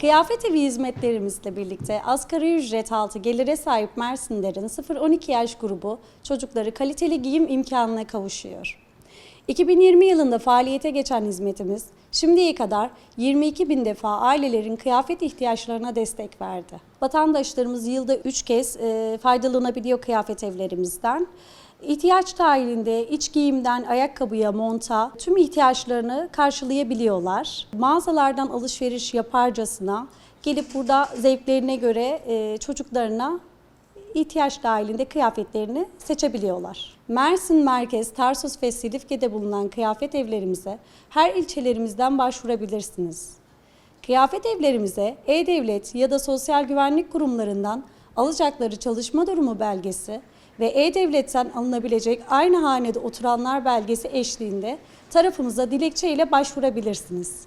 Kıyafet evi hizmetlerimizle birlikte asgari ücret altı gelire sahip Mersinlerin 0-12 yaş grubu çocukları kaliteli giyim imkanına kavuşuyor. 2020 yılında faaliyete geçen hizmetimiz şimdiye kadar 22 bin defa ailelerin kıyafet ihtiyaçlarına destek verdi. Vatandaşlarımız yılda 3 kez e, faydalanabiliyor kıyafet evlerimizden. İhtiyaç dahilinde iç giyimden ayakkabıya, monta tüm ihtiyaçlarını karşılayabiliyorlar. Mağazalardan alışveriş yaparcasına gelip burada zevklerine göre e, çocuklarına ihtiyaç dahilinde kıyafetlerini seçebiliyorlar. Mersin Merkez, Tarsus ve Silifke'de bulunan kıyafet evlerimize her ilçelerimizden başvurabilirsiniz. Kıyafet evlerimize E-Devlet ya da sosyal güvenlik kurumlarından alacakları çalışma durumu belgesi ve E-Devlet'ten alınabilecek aynı hanede oturanlar belgesi eşliğinde tarafımıza dilekçe ile başvurabilirsiniz.